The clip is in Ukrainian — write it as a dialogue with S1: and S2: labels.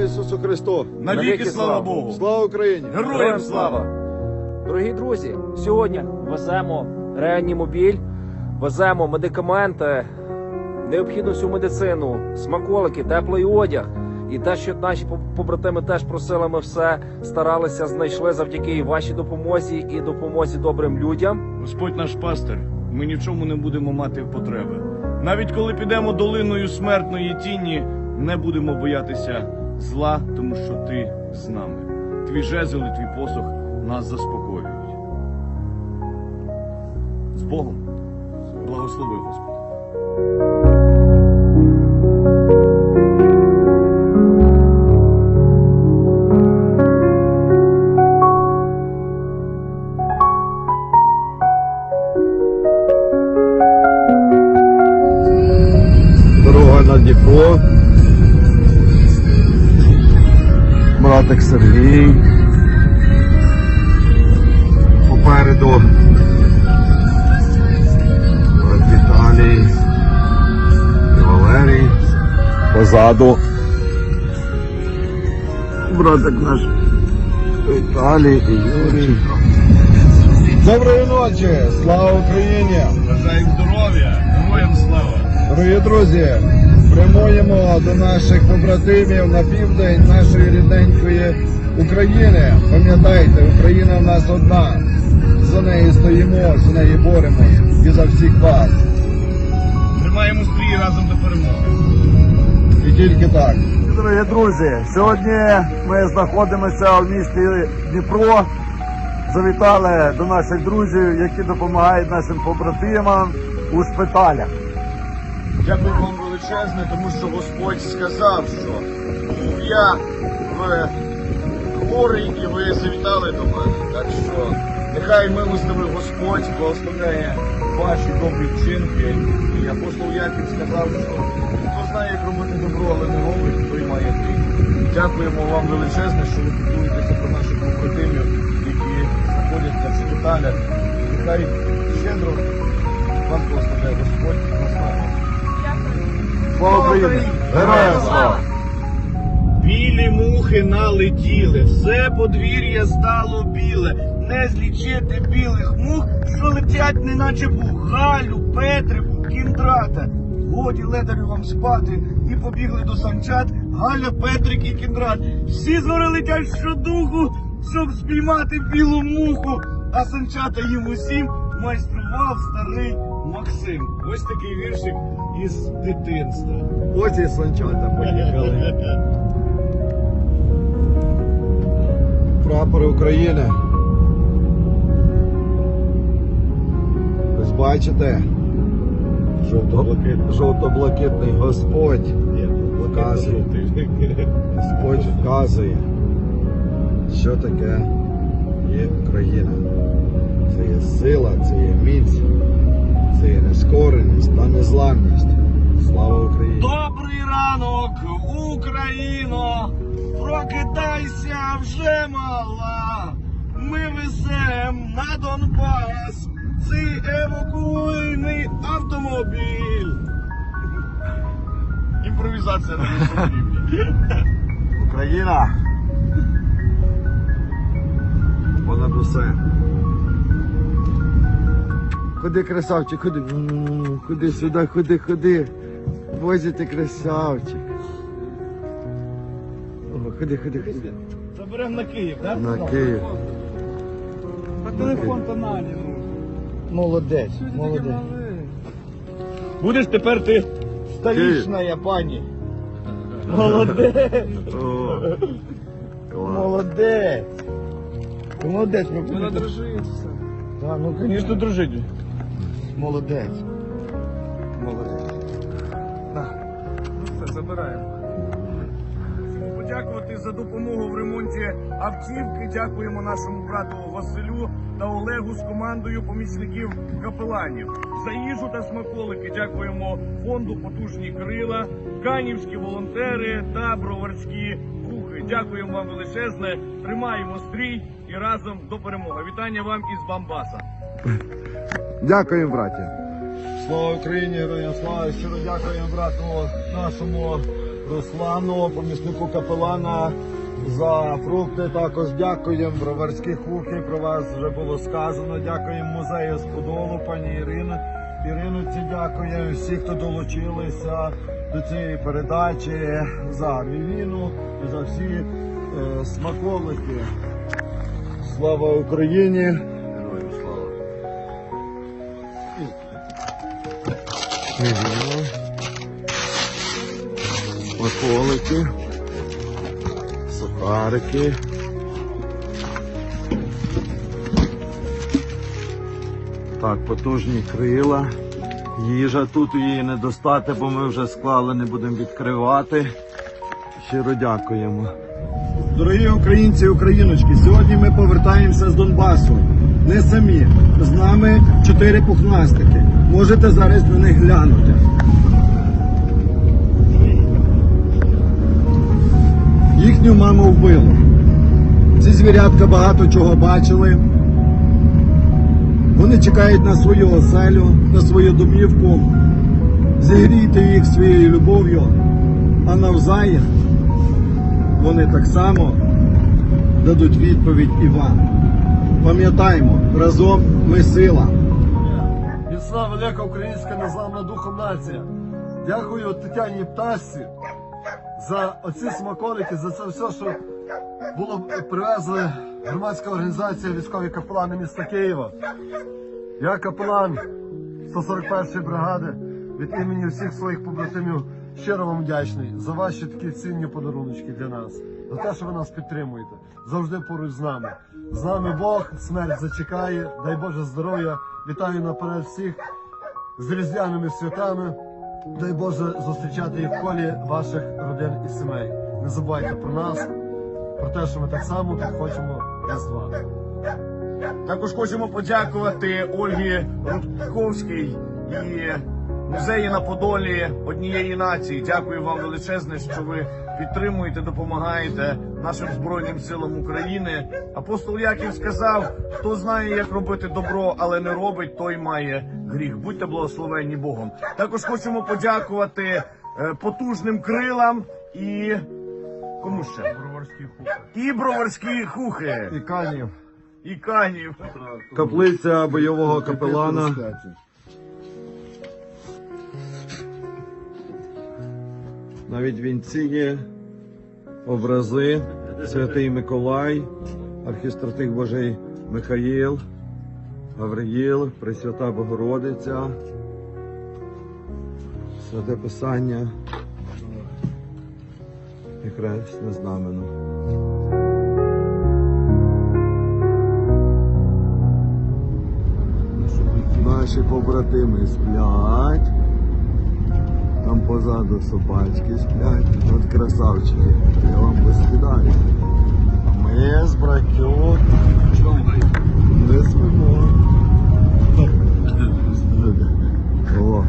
S1: Ісусу Христу!
S2: Навіки слава Богу!
S1: Слава Україні!
S2: Героям слава!
S3: Дорогі друзі, сьогодні веземо реанімобіль, веземо медикаменти, необхідну всю медицину, смаколики, теплий одяг. І те, що наші побратими теж просили, ми все старалися, знайшли завдяки і вашій допомозі і допомозі добрим людям.
S2: Господь наш пастир, ми ні в чому не будемо мати потреби. Навіть коли підемо долиною смертної тіні, не будемо боятися зла, тому що ти з нами. Твій жезл і твій посох нас заспокоюють. З Богом. Благослови Господь.
S1: На Дніпро. Братик Сергій. Попереду. Віталій. І Валерій. Позаду. Братик наш Віталій і Юрій. Доброї ночі! Слава Україні!
S2: Бажаємо здоров'я, героям слава!
S1: Дорогі друзі, прямуємо до наших побратимів на південь нашої рідненької України. Пам'ятайте, Україна в нас одна. За неї стоїмо, за неї боремось і за всіх вас.
S2: Тримаємо стрій разом до перемоги.
S1: І тільки так.
S4: Дорогі друзі, сьогодні ми знаходимося в місті Дніпро. Завітали до наших друзів, які допомагають нашим побратимам у шпиталях.
S2: Дякую вам величезне, тому що Господь сказав, що був я в хворий і ви завітали до мене. Так що нехай милостивий Господь благословляє ваші добрі вчинки. І апостол Яків сказав, що хто знає, як робити добро, але не робить, той має гріх. Дякуємо вам величезне, що ви піклуєтеся про наших побратимів, які знаходяться в шпиталях. Нехай щедро
S1: Слава Україні! Героям слава!
S2: Білі мухи налетіли, все подвір'я стало біле. Не злічити білих мух, що летять, неначе. Галю, Петрику, кіндрата. Годі ледарю вам спати і побігли до санчат. Галя, Петрик і кіндрат. Всі зори летять щодуху, щоб спіймати білу муху. А санчата їм усім майстрував старий Максим. Ось такий віршик із дитинства.
S1: Ось і санчата поїхали. Прапори України. Ось бачите, жовто- жовто-блакитний Господь показує. Господь вказує, що таке є Україна. Це є сила, це є міць, є нескореність та незламність. Слава Україні!
S2: Добрий ранок, Україно! Прокидайся вже мала! Ми везем на Донбас цей евакуйний автомобіль. Імпровізація на рівні.
S1: Україна! Ходи, красавчик, ходи. Ходи сюди, ходи, ходи. Боже ти красавчик. О, ходи, ходи, ходи.
S2: Заберемо на Київ, так?
S1: На Київ.
S2: На телефон тоналі.
S1: Молодець, молодець.
S2: Будеш тепер ти столічна пані. Молодець. Молодець. Молодець, ми
S3: Вона дружиться.
S2: Так, ну звісно, дружить. Молодець. Молодець.
S3: Ну все, забираємо.
S5: Подякувати за допомогу в ремонті автівки. Дякуємо нашому брату Василю та Олегу з командою помічників капеланів. За їжу та смаколики дякуємо фонду Потужні крила, канівські волонтери та броварські кухи. Дякуємо вам величезне. Тримаємо стрій і разом до перемоги. Вітання вам із Бамбаса.
S1: Дякуємо, браті. Слава Україні, героям слава! Щиро дякуємо брату нашому Руслану, помічнику капелана за фрукти. Також дякуємо броварські хухи. Про вас вже було сказано. Дякуємо музею з Подолу, пані Ірині. Іриноці дякуємо всі, хто долучилися до цієї передачі за Мівіну і за всі е, смаколики. Слава Україні! Мівіну. Смаколики. Сухарики. Так, потужні крила. Їжа тут її не достати, бо ми вже склали, не будемо відкривати. Щиро дякуємо. Дорогі українці і україночки, сьогодні ми повертаємося з Донбасу. Не самі. З нами чотири пухнастики. Можете зараз на них глянути. Їхню маму вбило. Ці звірятка багато чого бачили. Вони чекають на свою оселю, на свою домівку. Зігрійте їх своєю любов'ю, а навзаєм вони так само дадуть відповідь і вам. Пам'ятаймо, разом ми сила.
S4: Міцна велика українська незламна духом нація. Дякую Тетяні Птасці за оці смаколики, за це все, що було привезли громадська організація військові капелани міста Києва. Я капелан 141-ї бригади від імені всіх своїх побратимів щиро вам вдячний за ваші такі цінні подаруночки для нас, за те, що ви нас підтримуєте, завжди поруч з нами. З нами Бог, смерть зачекає, дай Боже здоров'я. Вітаю наперед всіх з різдвяними святами. Дай Боже зустрічати їх в колі ваших родин і сімей. Не забувайте про нас, про те, що ми так само тут хочемо Різдва.
S2: Також хочемо подякувати Ольгі Рудковській і музеї на Подолі однієї нації. Дякую вам величезне, що ви підтримуєте, допомагаєте нашим збройним силам України. Апостол Яків сказав: хто знає, як робити добро, але не робить, той має гріх. Будьте благословенні Богом. Також хочемо подякувати е, потужним крилам і кому ще? Броварські хухи. І броварські хухи.
S1: І канів.
S2: І канів.
S1: Каплиця бойового капелана. Навіть вінці є, образи, святий Миколай, архістратик Божий Михаїл, Гавриїл, Пресвята Богородиця, святе Писання і хресне знамено. Наші побратими сплять. Там позаду собачки сплять, от красавчики, я вам поскидаю. Ми з бракют. Не спимо. О.